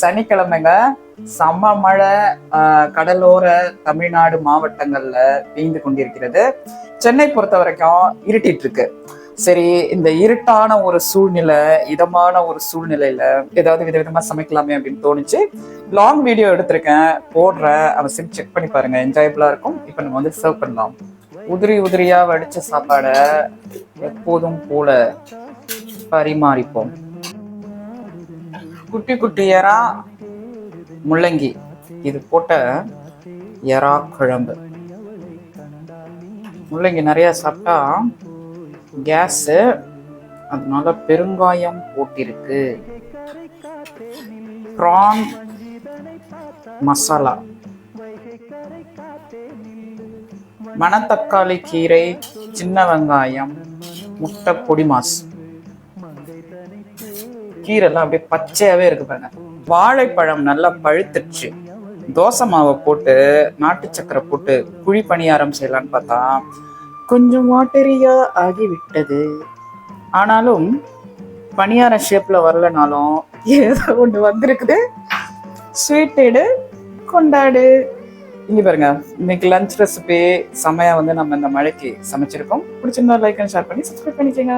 சனிக்கிழமைங்க சம மழை கடலோர தமிழ்நாடு மாவட்டங்கள்ல பெய்து கொண்டிருக்கிறது. சென்னை பொறுத்த வரைக்கும் இருட்டிட்டு இருக்கு சரி இந்த இருட்டான ஒரு சூழ்நிலை இதமான ஒரு சூழ்நிலையில ஏதாவது விதவிதமா சமைக்கலாமே அப்படின்னு தோணுச்சு. லாங் வீடியோ எடுத்திருக்கேன். போடுறேன். அவசியம் செக் பண்ணி பாருங்க. என்ஜாயபிளா இருக்கும். இப்போ நம்ம வந்து சர்வ் பண்ணலாம். உதிரி உதிரியா வடிச்ச சாப்பாடை எப்போதும் போல பரிமாறிப்போம். குட்டி குட்டி எறா முள்ளங்கி. இது போட்ட எறா குழம்பு. முள்ளங்கி நிறைய சாப்பிட்டா கேஸு அதனால பெருங்காயம் போட்டிருக்கு. ப்ரான் மசாலா மணத்தக்காளி கீரை சின்ன வெங்காயம் முட்டை பொடி மாஸ். கீரைலாம் அப்படியே பச்சையாவே இருக்கு பாருங்க. வாழைப்பழம் நல்லா பழுத்துருச்சு தோசை மாவை போட்டு நாட்டு சக்கரை போட்டு குழி பணியாரம் செய்யலான்னு பார்த்தா கொஞ்சம் வாட்டரியா ஆகிவிட்டது. ஆனாலும் பணியார ஷேப்ல வரலனாலும் ஏதோ ஒன்று வந்திருக்குது. ஸ்வீட் எடு கொண்டாடு. இங்க பாருங்க இன்னைக்கு லஞ்ச் ரெசிபி செமையா வந்து நம்ம இந்த மழைக்கு சமைச்சிருக்கோம். பிடிச்சிருந்தா லைக் அண்ட் ஷேர் பண்ணி சப்ஸ்கிரைப் பண்ணிக்கோங்க.